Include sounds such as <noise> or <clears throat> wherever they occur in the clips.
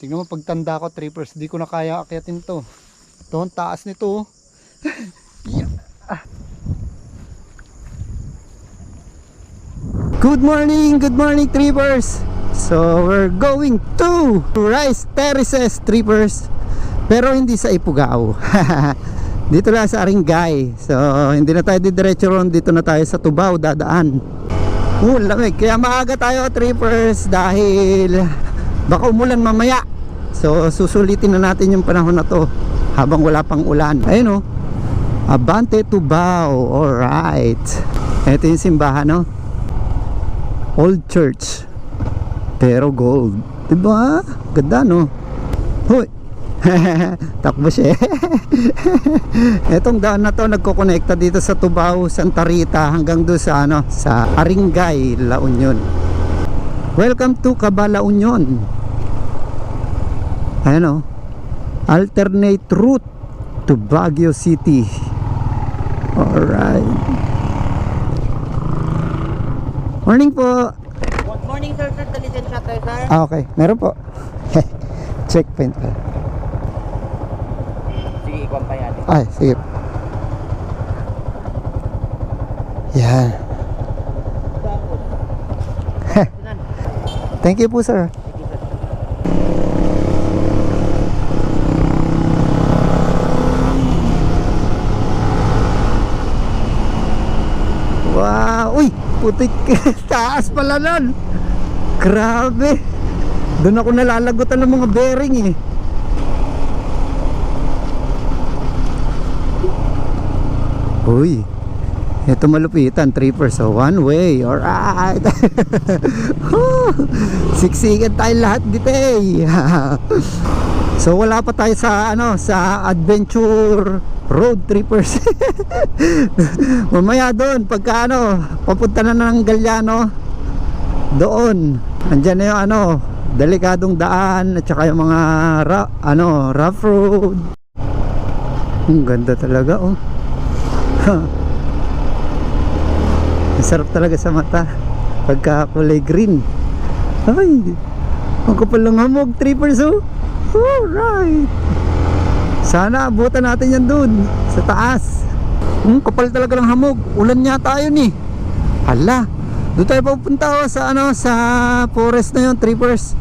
Tingnan mo pagtanda ko, trippers, di ko na kaya akyatin to. Ito ang taas nito. oh. <laughs> Yeah. Ah. Good morning, good morning trippers. So we're going to Rice Terraces trippers. Pero hindi sa Ifugao. <laughs> dito lang sa Aringay. So hindi na tayo didiretso ron, dito na tayo sa Tubao dadaan. Oh, lamig. Kaya maaga tayo trippers dahil baka umulan mamaya. So susulitin na natin yung panahon na to habang wala pang ulan. Ayun oh. Abante Tubao. Alright. Ito yung simbahan no. Old church. Pero gold. Diba? Ganda no. Hoy. <laughs> Takbo siya. <laughs> Etong daan na to nagkokonekta dito sa Tubao, Santa Rita hanggang doon sa ano, sa Aringay, La Union. Welcome to Cabala Union. Ayan o. Alternate route to Baguio City. Alright. Morning po. Good morning, sir. Sir, the listen shutter, sir. Ah, okay. Meron po. <laughs> Checkpoint pa. Sige, ikuan pa yan. Ay, sige. Yan. <laughs> Thank you po, sir. Wow! Uy! Putik! <laughs> Taas pala nun! Grabe! Doon ako nalalagotan ng mga bearing eh. Uy! Ito malupitan, trippers. So, one way. Alright! <laughs> Siksikan tayo lahat dito eh. <laughs> so, wala pa tayo sa, ano, sa adventure road trippers. <laughs> Mamaya doon, pagka ano, papunta na ng Galyano, doon, andyan na yung ano, delikadong daan, at saka yung mga, ra, ano, rough road. Ang ganda talaga, oh. <laughs> Sarap talaga sa mata, pagka kulay green. Ay, ang kapal ng hamog, trippers, oh. Alright. Sana abutan natin yan dun Sa taas. Hmm, Kapal talaga ng hamog. Ulan niya tayo ni Hala. Doon tayo pupunta oh, sa ano Sa forest na yun Trippers.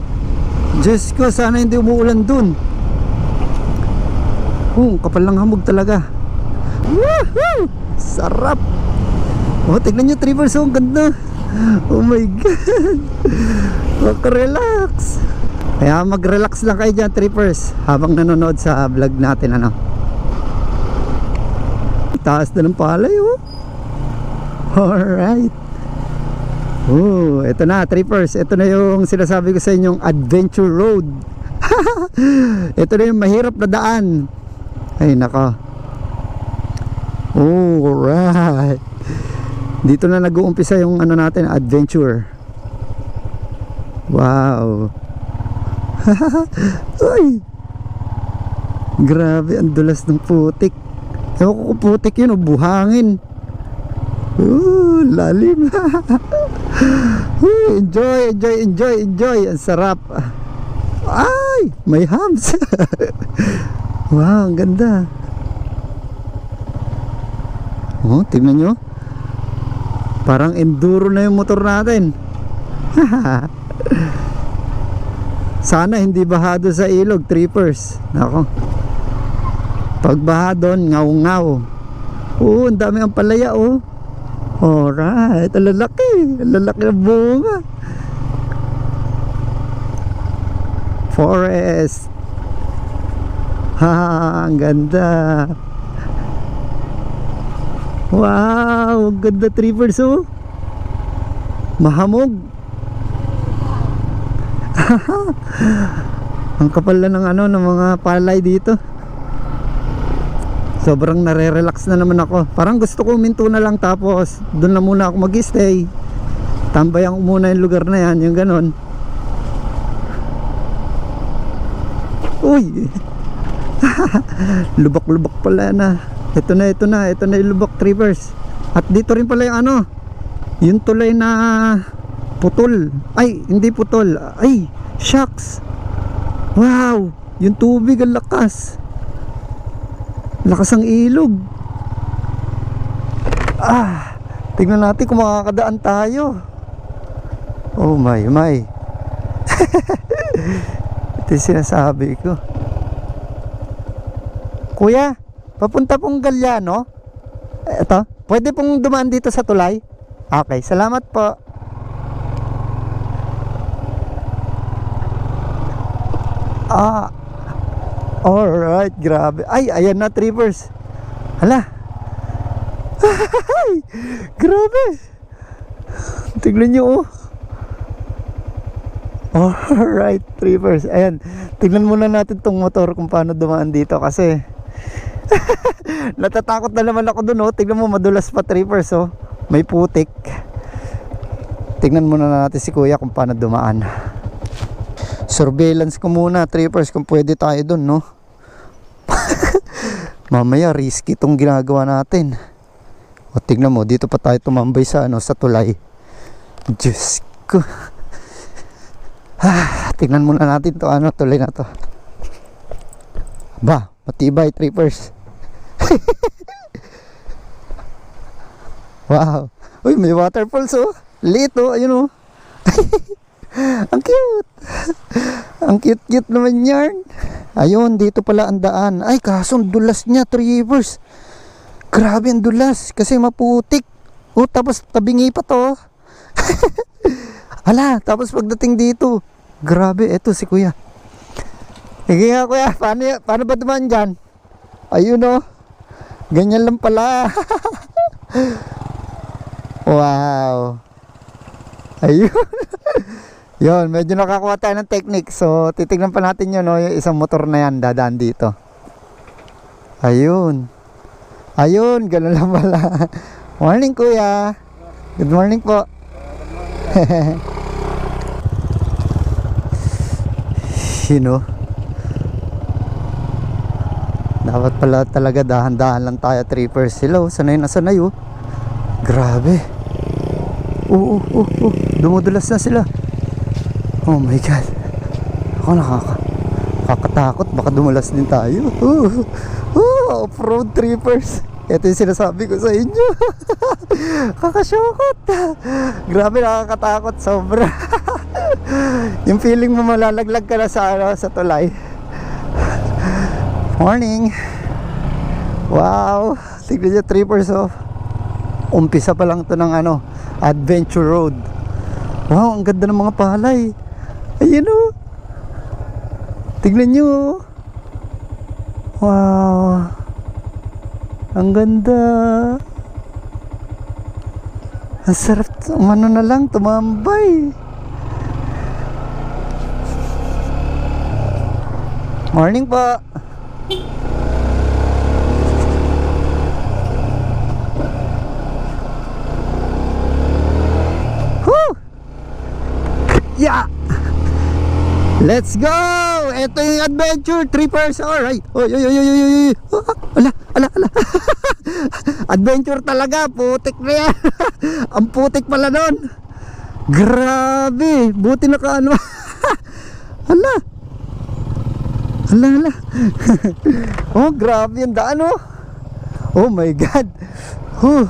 Diyos ko sana hindi umuulan dun. Hmm, kapal ng hamog talaga. Woohoo! Sarap. Oh, tignan nyo Trippers Oh, ang ganda. Oh my <laughs> God. Maka-relax kaya mag-relax lang kayo dyan trippers habang nanonood sa vlog natin ano. Taas na ng palay oh. Alright. Oh, ito na trippers. Ito na yung sinasabi ko sa inyong adventure road. <laughs> ito na yung mahirap na daan. Ay nako. Alright. Dito na nag-uumpisa yung ano natin adventure. Wow. <laughs> Ay! Grabe, ang dulas ng putik. Ewan ko kung putik yun o buhangin. Ooh, lalim. <laughs> Ooh, enjoy, enjoy, enjoy, enjoy. Ang sarap. Ay, may hams. <laughs> wow, ang ganda. Oh, tingnan nyo. Parang enduro na yung motor natin. Sana hindi baha doon sa ilog, trippers. Nako. Pag baha doon, ngaw-ngaw. Oo, ang dami ang palaya, oh. Alright, ang lalaki. Ang lalaki ng bunga. Forest. <laughs> Ha, ang ganda. Wow, ang ganda trippers, oh. Mahamog. <laughs> Ang kapal na ng ano ng mga palay dito. Sobrang nare-relax na naman ako. Parang gusto ko minto na lang tapos doon na muna ako mag-stay. Tambayan ko muna yung lugar na yan, yung ganon. Uy! <laughs> lubak-lubak pala na. Ito na, ito na, ito na yung lubak trippers. At dito rin pala yung ano, yung tulay na putol. Ay, hindi putol. Ay, shucks. Wow! Yung tubig ang lakas. Lakas ang ilog. Ah! Tingnan natin kung makakadaan tayo. Oh my, my. <laughs> Ito yung sinasabi ko. Kuya, papunta pong Galyano. Ito, pwede pong dumaan dito sa tulay? Okay, salamat po. Ah, alright, grabe. Ay, ayan na, trippers. Hala. Ay, grabe. Tignan nyo, oh. Alright, trippers. Ayan, tignan muna natin tong motor kung paano dumaan dito kasi <laughs> natatakot na naman ako dun, oh. Tignan mo, madulas pa, trippers, oh. May putik. Tignan muna natin si kuya kung paano dumaan. Surveillance ko muna, trippers, kung pwede tayo dun, no? <laughs> Mamaya, risky itong ginagawa natin. O, tignan mo, dito pa tayo tumambay sa, ano, sa tulay. Diyos ko. <laughs> Ah, tignan muna natin to ano, tulay na to. Ba, matibay, trippers. <laughs> wow. Uy, may waterfalls, oh. Lito, ayun, oh. Ang cute. ang cute-cute naman yan. Ayun, dito pala ang daan. Ay, kaso dulas niya, Trivers. Grabe ang dulas. Kasi maputik. Oh, tapos tabingi pa to. <laughs> Ala, tapos pagdating dito. Grabe, eto si kuya. Sige nga kuya, paano, paano ba dumaan dyan? Ayun oh. Ganyan lang pala. <laughs> wow. Ayun. <laughs> Yon, medyo nakakuha tayo ng technique. So, titignan pa natin yun, no? yung isang motor na yan, dadaan dito. Ayun. Ayun, ganun <laughs> lang pala. morning, kuya. Good morning po. <laughs> you know, dapat pala talaga dahan-dahan lang tayo trippers. Hello, sanay na sanay oh. Grabe. Oo, oo, oo, oo. Dumudulas na sila. Oh my God. Ako nakaka nakakatakot. Baka dumulas din tayo. Oh, oh, off-road trippers. Ito yung sinasabi ko sa inyo. <laughs> Kakasyokot. Grabe nakakatakot. Sobra. <laughs> yung feeling mo malalaglag ka na sa, ano, sa tulay. Morning. Wow. Tignan niyo trippers oh. Umpisa pa lang to ng ano, Adventure Road. Wow, ang ganda ng mga palay. Ayun oh. Tignan nyo oh. Wow. Ang ganda. Ang sarap. Umano na lang, tumambay. Morning po. Whew! Yeah! Let's go! Ito yung adventure trippers. Alright. Oy, oy, oy, oy, oy, oy. Ah, Ala, ala, ala. <laughs> adventure talaga. Putik na yan. <laughs> Ang putik pala nun. Grabe. Buti naka ano. <laughs> ala. Ala, ala. oh, grabe yung daan oh. Oh my God. Oh.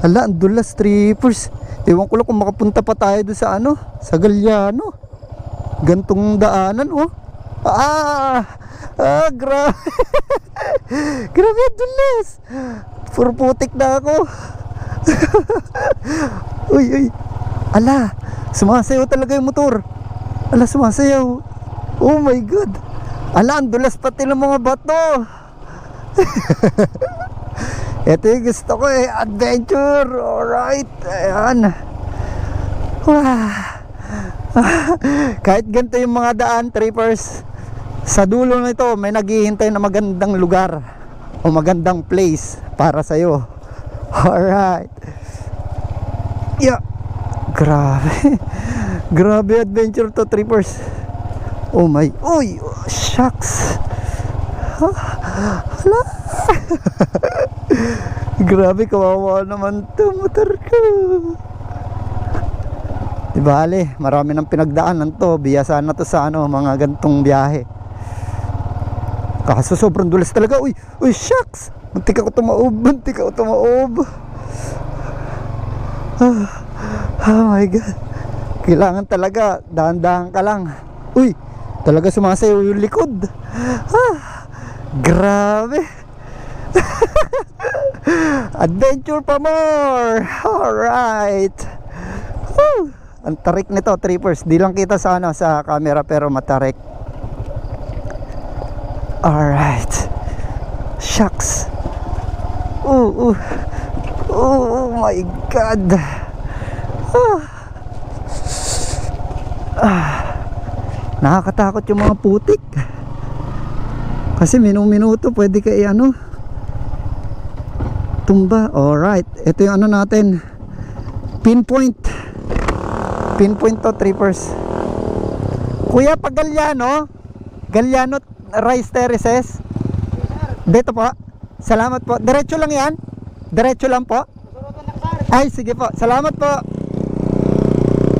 Ala, ang dulas trippers. Ewan ko lang kung makapunta pa tayo doon sa ano, sa Galyano. Gantong daanan, oh. Ah! Ah, grabe. <laughs> grabe, dulas. Puro putik na ako. <laughs> uy, uy. Ala, sumasayaw talaga yung motor. Ala, sumasayaw. Oh my God. Ala, ang dulas pati ng mga bato. <laughs> Ito yung gusto ko eh, adventure. Alright, ayan. Wow. <laughs> Kahit ganito yung mga daan, trippers, sa dulo nito may naghihintay na magandang lugar o magandang place para sa'yo. <laughs> Alright. Yeah. Grabe. <laughs> Grabe adventure to, trippers. Oh my. Uy, shucks. Hala. Grabe, kawawa naman to motor ko. Di bale, marami ng pinagdaanan to. Biyasa na to sa ano, mga gantong biyahe. Kaso sobrang dulas talaga. Uy, uy, shucks! Muntik ako tumaob, muntik ako tumaob. Ah, oh my God. Kailangan talaga, dahan-dahan ka lang. Uy, talaga sumasayaw yung likod. Ah, grabe. <laughs> Adventure pa more! Alright! Woo! Ang tarik nito, trippers. Di lang kita sa ano, sa camera pero matarik. Alright. Shucks. Oh, oh. Oh, oh my God. Ah. Ah. Nakakatakot yung mga putik. Kasi minu-minuto pwede ka i-ano. Tumba. Alright. Ito yung ano natin. Pinpoint. Pinpoint to, trippers. Kuya, pag Galyano, Galyano Rice Terraces. Dito po. Salamat po. Diretso lang yan? Diretso lang po? Ay, sige po. Salamat po.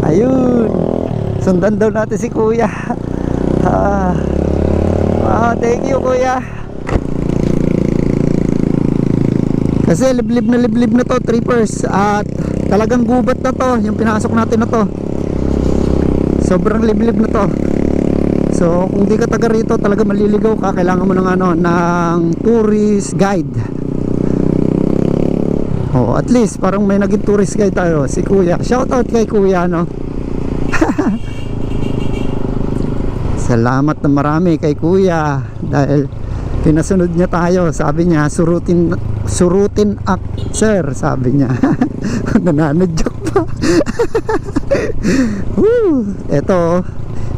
Ayun. Sundan daw natin si kuya. <laughs> Ah, ah thank you kuya. Kasi liblib na liblib na to, trippers. At talagang gubat na to, yung pinasok natin na to. Sobrang liblib na to. So, kung di ka taga rito, talaga maliligaw ka, kailangan mo ng ano, ng tourist guide. Oh, at least parang may naging tourist guide tayo, si Kuya. Shout out kay Kuya, no. <laughs> Salamat na marami kay Kuya dahil pinasunod niya tayo. Sabi niya, surutin surutin ak, sir, sabi niya. <laughs> Nananadyak pa. <laughs> Woo! Ito,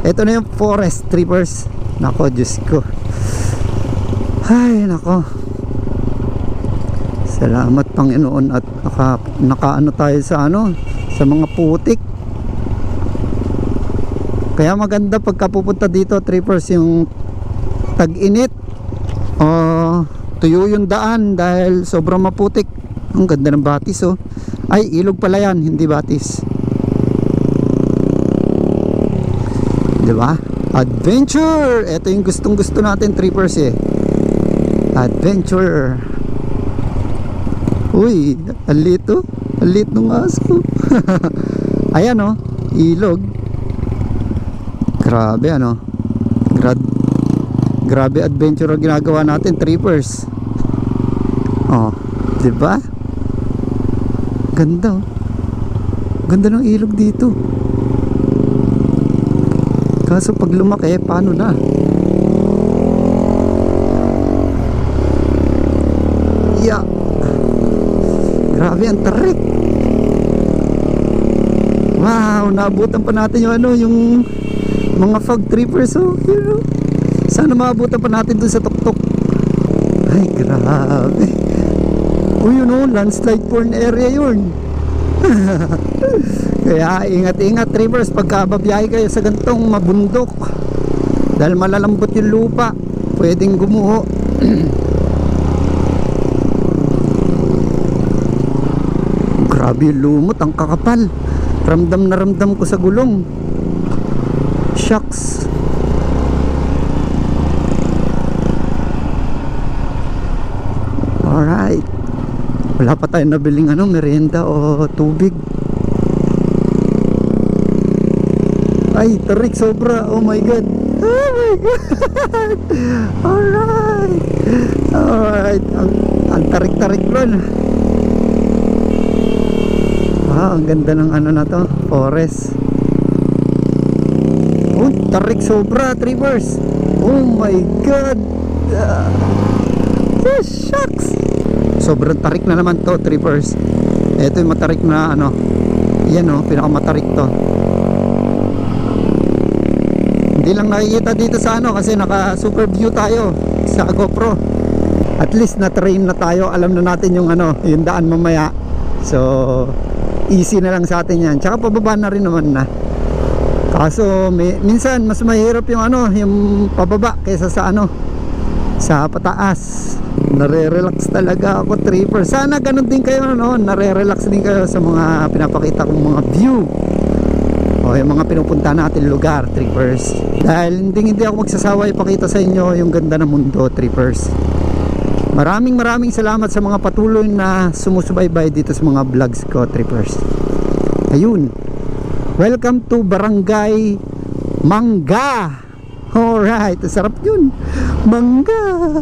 ito na yung forest trippers. Nako, Diyos ko. Ay, nako. Salamat Panginoon at naka, nakaano tayo sa ano, sa mga putik. Kaya maganda pagka pupunta dito, trippers, yung tag-init. Oh, tuyo yung daan dahil sobrang maputik. Ang ganda ng batis oh. Ay, ilog pala yan, hindi batis. 'Di ba? Adventure! Ito yung gustong gusto natin, trippers eh. Adventure. Uy, alito. Alit ng aso. <laughs> Ayan oh, ilog. Grabe ano. Grad Grabe adventure ang ginagawa natin, trippers. Oh, 'di ba? Ganda. oh. Ganda ng ilog dito. Kaso pag lumaki, paano na? Yeah. Grabe ang tarik. Wow, naabutan pa natin yung ano, yung mga fog trippers oh, you know. Sana maabutan pa natin dun sa tuktok. Ay, grabe. Uy, yun oh, landslide porn area yun. <laughs> Kaya ingat-ingat trippers pagka babiyahe kayo sa gantong mabundok. Dahil malalambot yung lupa, pwedeng gumuho. <clears throat> Grabe yung lumot, ang kakapal. Ramdam na ramdam ko sa gulong. Shucks. Alright. Wala pa tayo nabiling ano, merienda o tubig. Ay, tarik sobra. Oh my God. Oh my God. <laughs> Alright. Alright. Ang, ang tarik-tarik nun. Wow, ang ganda ng ano na to. Forest. Oh, tarik sobra. Trivers. Oh my God. Ah. Oh, shucks. Sobrang tarik na naman to, trippers. Ito yung matarik na ano. Yan oh, pinakamatarik to. Hindi lang nakikita dito sa ano kasi naka super view tayo sa GoPro. At least na train na tayo, alam na natin yung ano, yung daan mamaya. So easy na lang sa atin 'yan. Tsaka pababa na rin naman na. Kaso may, minsan mas mahirap yung ano, yung pababa kaysa sa ano, sa pataas nare-relax talaga ako tripper sana ganun din kayo no nare-relax din kayo sa mga pinapakita kong mga view o yung mga pinupunta natin lugar, trippers. Dahil hindi hindi ako magsasawa ipakita sa inyo yung ganda ng mundo, trippers. Maraming maraming salamat sa mga patuloy na sumusubaybay dito sa mga vlogs ko, trippers. Ayun. Welcome to Barangay Mangga. Alright, sarap yun. Mangga.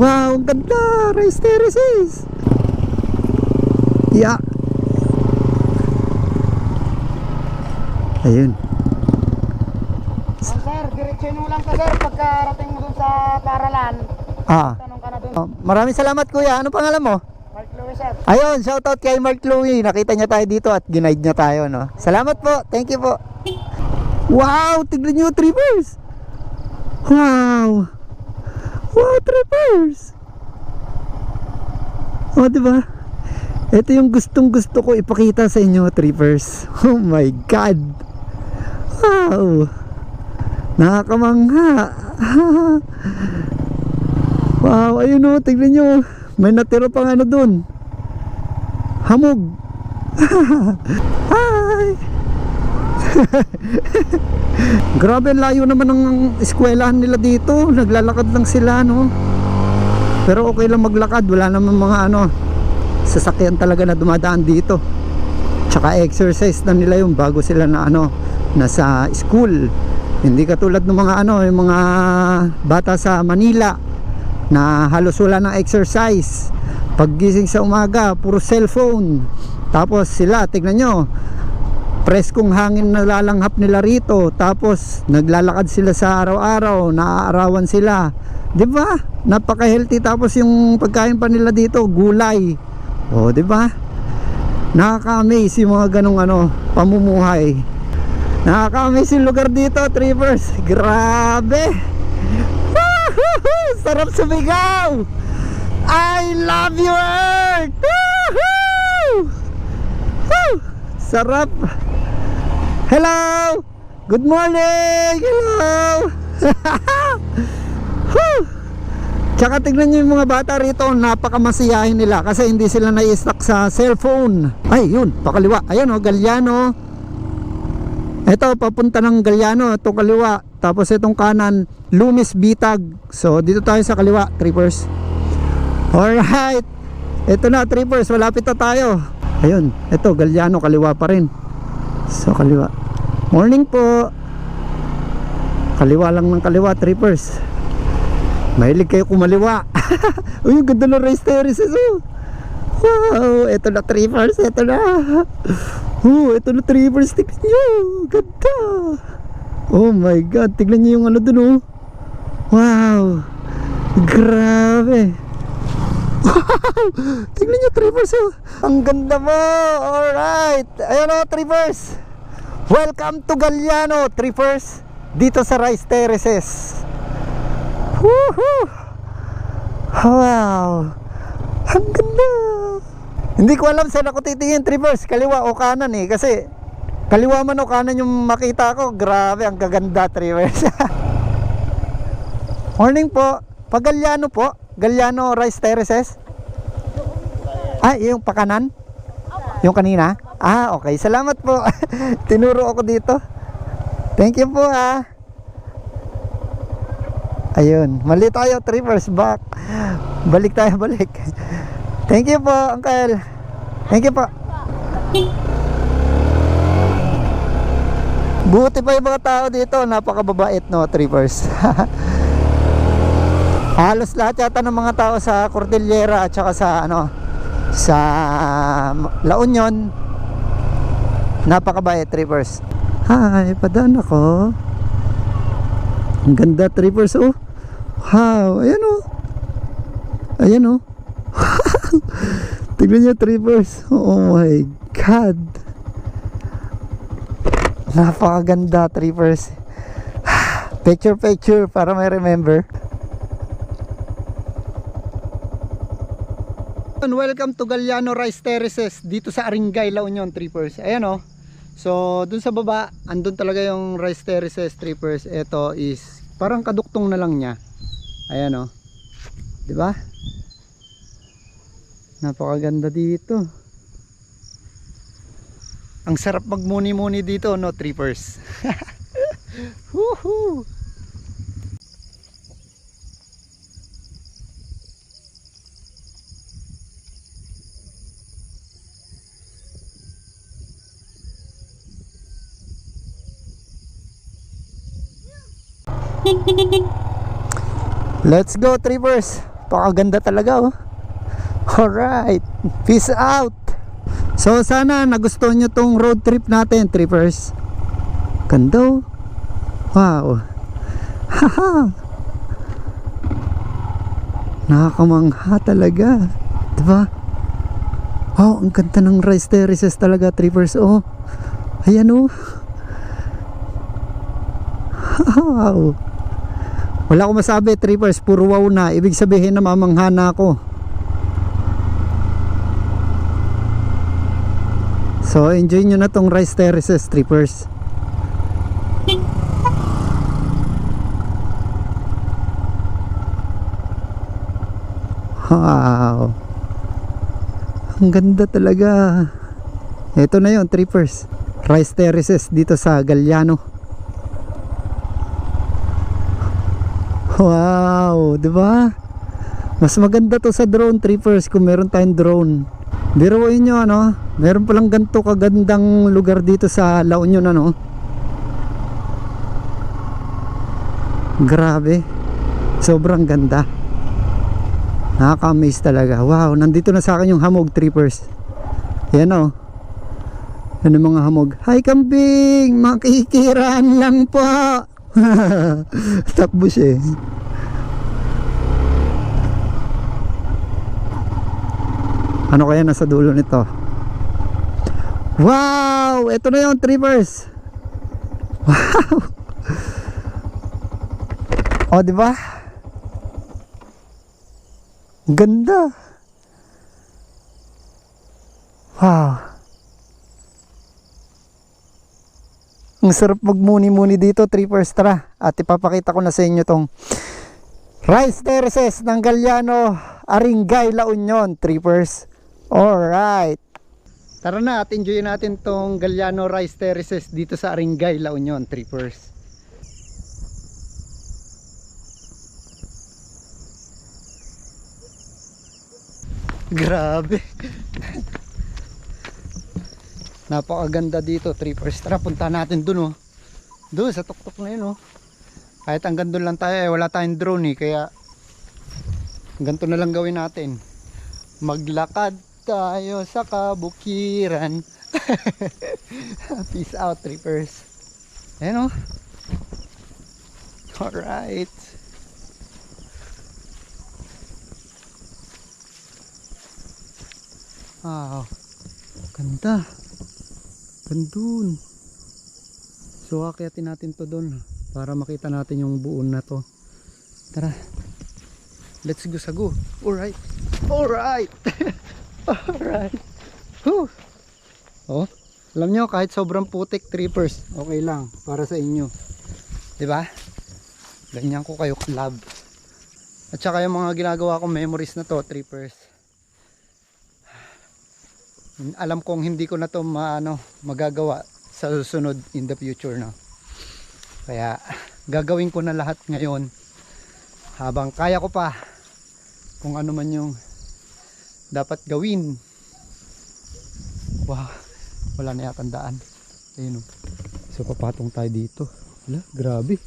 Wow, ang ganda. Rice terraces. Yeah. Ayun. Oh, sir, diretsyon mo lang ka sir pagkarating mo dun sa paralan. Ah. Tanong ka na dun. Oh, maraming salamat kuya. Ano pangalan mo? Mark Lewis sir. Ayun, shoutout kay Mark Louie. Nakita niya tayo dito at ginaid niya tayo, no? Salamat po. Thank you po. Wow, tignan niyo trippers. Wow. Wow, trippers. Oh, di ba? Ito yung gustong gusto ko ipakita sa inyo, trippers. Oh my God. Wow. Nakakamangha. <laughs> wow, ayun o, tignan nyo. May natira pang ano dun. Hamog. <laughs> Hi! <laughs> Grabe, layo naman ng eskwelahan nila dito. Naglalakad lang sila, no? Pero okay lang maglakad. Wala naman mga ano, sasakyan talaga na dumadaan dito. Tsaka exercise na nila yung bago sila na ano, nasa school. Hindi katulad ng mga ano, yung mga bata sa Manila na halos wala ng exercise. Paggising sa umaga, puro cellphone. Tapos sila, tignan nyo, preskong hangin na lalanghap nila rito. Tapos naglalakad sila sa araw-araw, naaarawan sila. 'Di ba? Napaka-healthy tapos yung pagkain pa nila dito, gulay. Oh, 'di ba? Nakaka-amaze yung mga ganong ano, pamumuhay. Nakaka-amaze yung lugar dito, Trippers. Grabe! Sarap sumigaw! I love you, Earth! Woo! Sarap! Hello! Good morning! Hello! <laughs> Tsaka tignan nyo yung mga bata rito, napakamasiyahin nila kasi hindi sila nai-stuck sa cellphone. Ay, yun, pakaliwa. Ayan o, Galyano. Ito, papunta ng Galyano, ito kaliwa. Tapos itong kanan, Lumis Bitag. So, dito tayo sa kaliwa, trippers. Alright. Ito na, trippers, malapit na tayo. Ayun, ito, Galyano, kaliwa pa rin. So, kaliwa. Morning po. Kaliwa lang ng kaliwa, trippers. Mahilig kayo kumaliwa. <laughs> Uy, ang ganda ng race terraces, oh. Wow, ito na trippers, ito na. Oh, ito na trippers, tignan nyo. Ganda. Oh my God, tignan nyo yung ano dun, oh. Wow. Grabe. Wow! <laughs> Tignan nyo, trippers, oh. Ang ganda mo. Alright. Ayan, oh, trippers. Welcome to Galliano, trippers. Dito sa Rice Terraces. Woohoo! Wow! Ang ganda! Hindi ko alam saan ako titingin, Trippers. Kaliwa o kanan eh. Kasi kaliwa man o kanan yung makita ko. Grabe, ang gaganda, Trippers. <laughs> Morning po. Pag Galyano po. Galyano Rice Terraces. Ah, yung pakanan? Yung kanina? Ah, okay. Salamat po. <laughs> Tinuro ako dito. Thank you po ah. Ayun, mali tayo, trippers back. Balik tayo, <laughs> balik. Thank you po, Uncle. Thank you po. Buti pa yung mga tao dito, napakababait no, trippers. <laughs> Halos lahat yata ng mga tao sa Cordillera at saka sa ano sa La Union napakabait trippers. Hi, padaan ako. Ang ganda trippers oh. Wow, ayan oh. Ayan oh. <laughs> Tignan niyo trippers. Oh my god. Napakaganda trippers. <sighs> Picture picture para may remember. And welcome to Galliano Rice Terraces dito sa Aringay, La Union Trippers. Ayan oh. So, dun sa baba, andun talaga yung Rice Terraces Trippers. Ito is parang kaduktong na lang niya. Ayan oh. 'Di ba? Napakaganda dito. Ang sarap magmuni-muni dito, no, trippers? <laughs> Woohoo! Let's go, trippers! Pakaganda talaga, oh. Alright, peace out! So sana nagustuhan nyo tong road trip natin, trippers. Ganda oh. Wow. Haha. Nakakamangha talaga. Diba? Wow, ang ganda ng rice terraces talaga, trippers. Oh. Ayan oh. <laughs> Wow. Wala akong masabi, trippers. Puro wow na. Ibig sabihin na mamangha na ako. So, enjoy nyo na tong rice terraces, trippers. Wow. Ang ganda talaga. Ito na yon trippers. Rice terraces dito sa Galliano. Wow, 'di ba? Mas maganda to sa drone trippers kung meron tayong drone. Biruin nyo ano, meron palang ganito kagandang lugar dito sa La Union ano. Grabe. Sobrang ganda. Nakaka-amaze talaga. Wow, nandito na sa akin yung hamog trippers. Yan oh. Ang mga hamog. Hi kambing! Makikiraan lang po! <laughs> Takbo siya eh. Ano kaya nasa dulo nito? Wow! Ito na yung trippers. <laughs> Wow! O, di ba? Ganda. Wow. Ang sarap magmuni-muni dito, trippers. Tara, at ipapakita ko na sa inyo tong Rice Terraces ng Galliano, Aringay, La Union, trippers. Alright. Tara na at enjoy natin tong Galliano Rice Terraces dito sa Aringay, La Union, trippers. Grabe. <laughs> Napakaganda dito, trippers. Tara, punta natin dun oh. Doon sa tuktok na yun oh. Kahit hanggang doon lang tayo, eh, wala tayong drone eh. Kaya, ganito na lang gawin natin. Maglakad tayo sa kabukiran. <laughs> Peace out, trippers. Ayan oh. Alright. Wow. Ganda. Gandun. So akyatin natin to doon para makita natin yung buon na to. Tara. Let's go sa go. Alright. Alright. <laughs> Alright. Whew. Oh. Alam nyo, kahit sobrang putik trippers, okay lang para sa inyo. 'Di ba? Ganyan ko kayo love. At saka yung mga ginagawa kong memories na to, trippers. Alam kong hindi ko na to maano, magagawa sa susunod in the future na. Kaya gagawin ko na lahat ngayon habang kaya ko pa kung ano man yung dapat gawin. Wow, wala na yatang daan. Ayun o. So papatong tayo dito. Wala, grabe.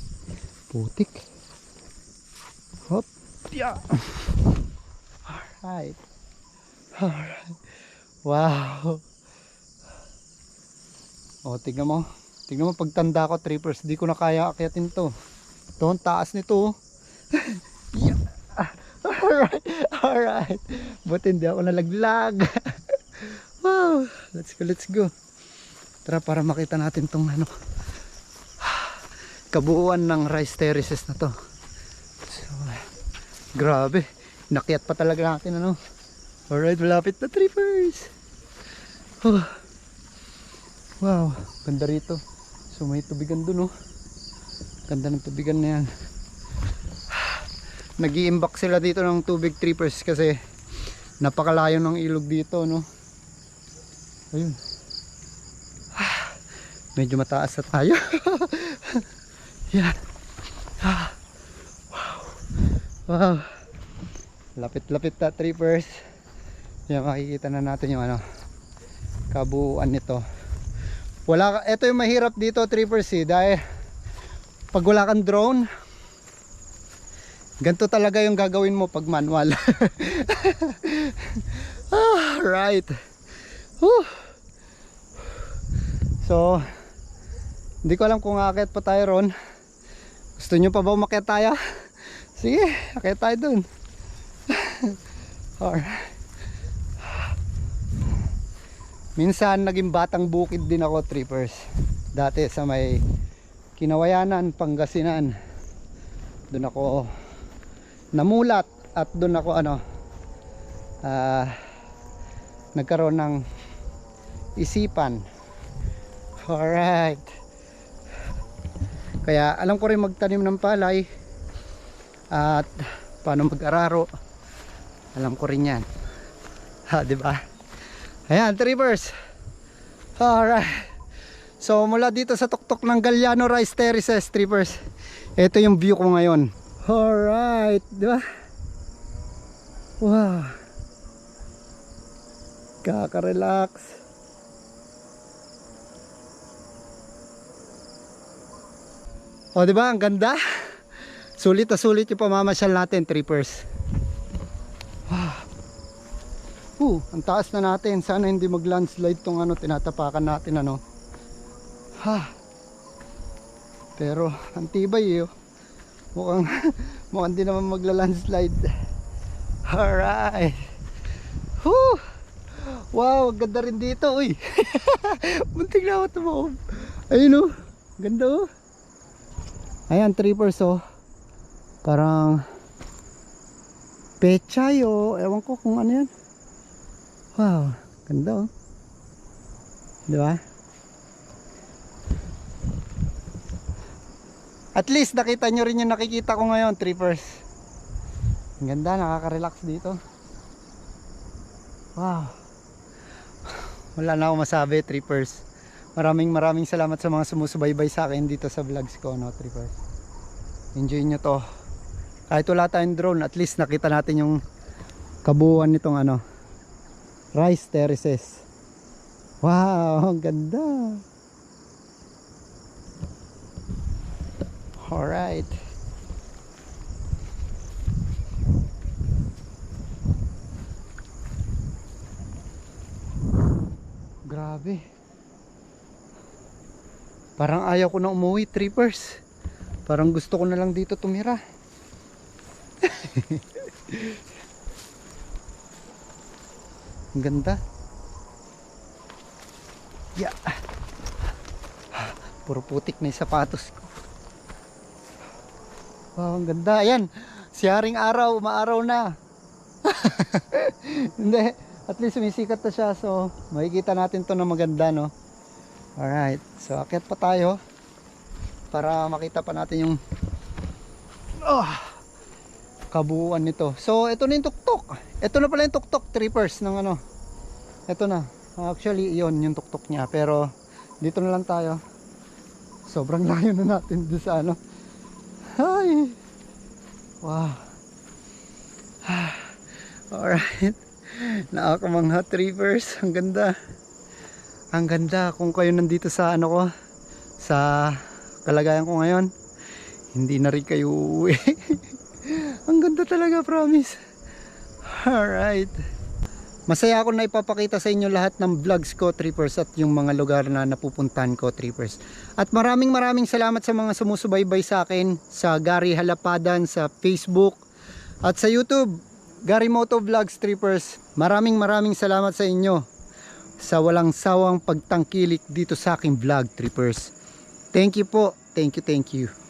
Putik. Hop. Yeah. Alright. Alright. Wow. O, tignan mo. Tignan mo, pagtanda ko, trippers, di ko na kaya akyatin to. Ito, taas nito. oh. <laughs> yeah. <laughs> Alright, alright. Buti hindi ako nalaglag. <laughs> wow. Let's go, let's go. Tara, para makita natin tong ano, <sighs> kabuuan ng rice terraces na to. So, grabe. Nakyat pa talaga natin ano. Alright, malapit na trippers. Oh. Wow, ganda rito. So may tubigan dun oh. Ganda ng tubigan na yan. Nag-iimbak sila dito ng tubig trippers kasi napakalayo ng ilog dito no. Ayun. Medyo mataas na tayo. <laughs> Yan. Wow. Wow. Lapit-lapit na trippers. Yan makikita na natin yung ano kabuuan nito. Wala ito yung mahirap dito trippers eh dahil pag wala kang drone ganito talaga yung gagawin mo pag manual. <laughs> ah, right. So, hindi ko alam kung akit pa tayo ron. Gusto nyo pa ba umakyat tayo? <laughs> Sige, akit tayo dun. <laughs> Alright. Minsan naging batang bukid din ako trippers. Dati sa may Kinawayanan, Pangasinan. Doon ako namulat at doon ako ano ah nagkaroon ng isipan. Alright. Kaya alam ko rin magtanim ng palay at paano mag-araro. Alam ko rin 'yan. Ha, <laughs> 'di ba? Ayan, trippers. Alright. So mula dito sa tuktok ng Galliano Rice Terraces, trippers. Ito yung view ko ngayon. Alright, 'di ba? Wow. Kaka-relax. O, di ba? Ang ganda. Sulit na sulit yung pamamasyal natin, trippers. Uh, ang taas na natin. Sana hindi mag-landslide tong ano, tinatapakan natin ano. Ha. Pero ang tibay eh. oh. Mukhang <laughs> mukhang di naman magla-landslide. Alright. Whew. Wow, ang ganda rin dito, uy. <laughs> Muntik na ako tumaob. Ayun oh. Ganda oh. Ayan, trippers oh. Parang pechay oh. Ewan ko kung ano yan. Wow, ganda oh. Di ba? At least nakita nyo rin yung nakikita ko ngayon, trippers. Ang ganda, nakaka-relax dito. Wow. <sighs> Wala na ako masabi, trippers. Maraming maraming salamat sa mga sumusubaybay sa akin dito sa vlogs ko, no, trippers. Enjoy nyo to. Kahit wala tayong drone, at least nakita natin yung kabuuan nitong ano, rice terraces. Wow, ang ganda. Alright. Grabe. Parang ayaw ko na umuwi, trippers. Parang gusto ko na lang dito tumira. <laughs> Ang ganda. Yeah. Puro putik na yung sapatos ko. Wow, ang ganda. Ayan, si Haring Araw, umaaraw na. <laughs> Hindi, at least sumisikat na siya. So, makikita natin to na maganda, no? Alright, so akit pa tayo para makita pa natin yung oh, kabuuan nito. So, ito na yung tuktok. Ito na pala yung tuktok, trippers ng ano. Ito na. Actually, iyon yung tuktok niya. Pero, dito na lang tayo. Sobrang <laughs> layo na natin doon sa ano. Hi! Wow. <sighs> Alright. Nakakamangha trippers. Ang ganda. Ang ganda kung kayo nandito sa ano ko. Sa kalagayan ko ngayon. Hindi na rin kayo uuwi. <laughs> Talaga, promise. Alright. Masaya ako na ipapakita sa inyo lahat ng vlogs ko, trippers, at yung mga lugar na napupuntahan ko, trippers. At maraming maraming salamat sa mga sumusubaybay sa akin sa Gary Halapadan sa Facebook at sa YouTube, Gary Moto Vlogs, trippers. Maraming maraming salamat sa inyo sa walang sawang pagtangkilik dito sa aking vlog, trippers. Thank you po. Thank you, thank you.